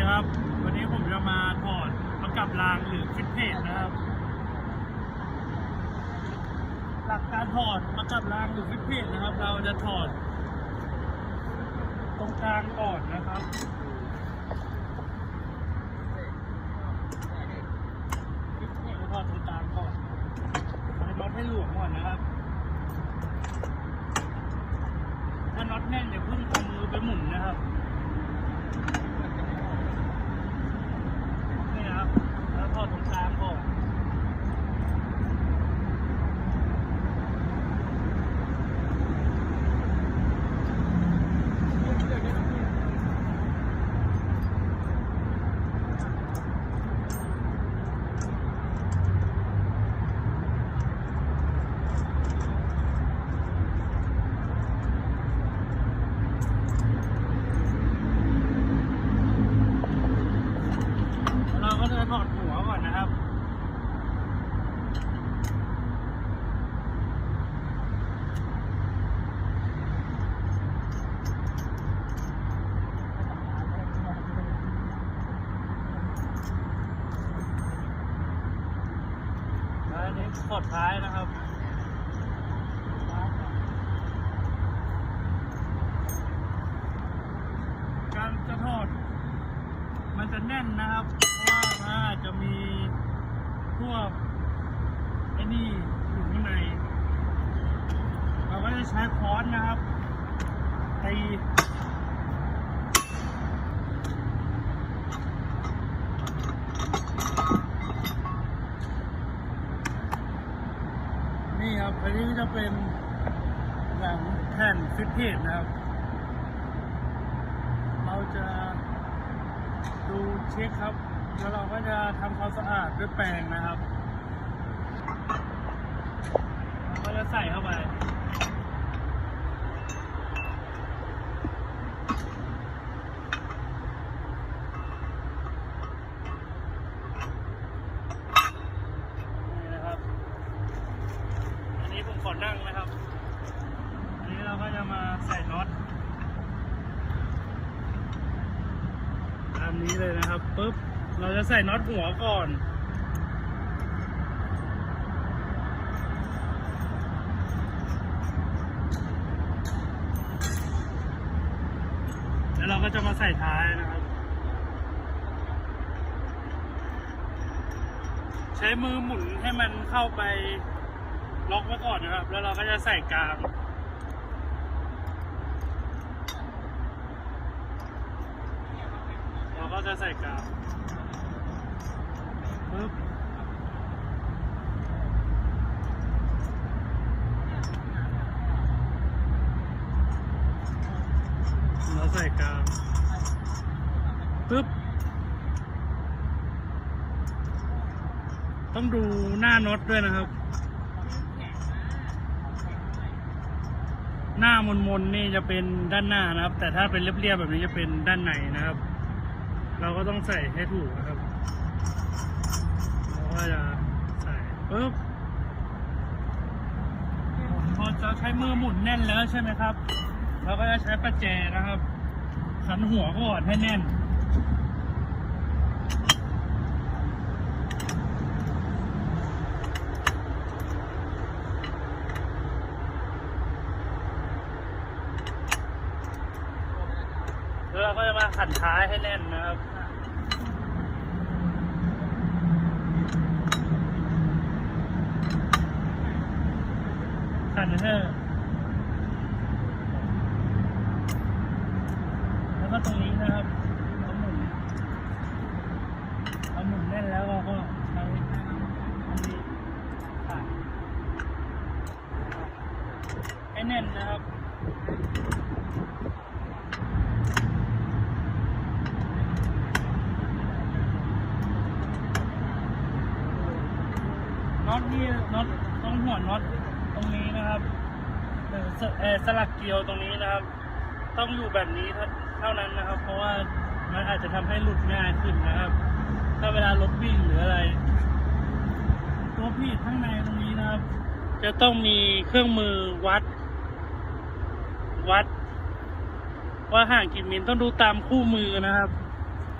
ดีครับ วันนี้ผมจะมาถอดประกับรางหรือฟิตเพจนะครับ หลักการถอดประกับรางหรือฟิตเพจนะครับ เราจะถอด ตรงกลางก่อนนะครับจะถอดตรงกลางก่อนให้น็อตให้หลวมก่อนนะครับ ถ้าน็อตแน่นอย่าเพิ่งเอามือไปหมุนนะครับ นี่นะครับ แล้วทอดตรงกลางก่อนแล้วเราก็จะถอดหัวก่อนนะครับ แล้วอันนี้ถอดท้ายนะครับการจะถอด มันจะแน่นนะครับ เพราะว่าจะมีพวกไอ้นี่อยู่ข้างใน เราก็จะใช้ค้อนนะครับตี นี่จะเป็นหลังแผ่นฟิตเพจนะครับ เราจะดูเช็คครับ แล้วเราก็จะทำความสะอาดด้วยแปรงนะครับ เราก็จะใส่เข้าไป นี่นะครับ อนนี้ผมขอนั่งนะครับ อันนี้เราก็จะมาใส่น็อตตามนี้เลยนะครับปุ๊บเราจะใส่น็อตหัวก่อนแล้วเราก็จะมาใส่ท้ายนะครับ ใช้มือหมุนให้มันเข้าไป ล็อกไว้ก่อนนะครับ แล้วเราก็จะใส่กลางเราก็จะใส่กลาวปึ๊บเราใส่กลาวปึ๊บต้องดูหน้าน็อตด้วยนะครับ หน้ามนมนๆนี่จะเป็นด้านหน้านะครับ แต่ถ้าเป็นเรียบๆแบบนี้จะเป็นด้านในนะครับ เราก็ต้องใส่ให้ถูกนะครับเราก็จะใส่ปึ๊บพอจะใช้มือหมุนแน่นแล้วใช่ไหมครับ เราก็จะใช้ประแจนะครับขันหัวก่อนให้แน่น แล้วเราก็จะมาขันท้ายให้แน่นนะครับขันให้แล้วก็ตรงนี้นะครับเอาหมุนเอาหมุนแน่นแล้วเราก็ใช้อันนี้ขันให้แน่นนะครับ น็อตนี่น็อตตรงหัวน็อตตรงนี้นะครับหรือสเออสลักเกลียวตรงนี้นะครับ ต้องอยู่แบบนี้เท่านั้นนะครับ เพราะว่ามันอาจจะทำให้หลุดง่ายขึ้นนะครับ ถ้าเวลารถวิ่งหรืออะไร ตัวพีดข้างในตรงนี้นะครับ จะต้องมีเครื่องมือวัด วัด ว่าห่างกี่มิลต้องดูตามคู่มือนะครับ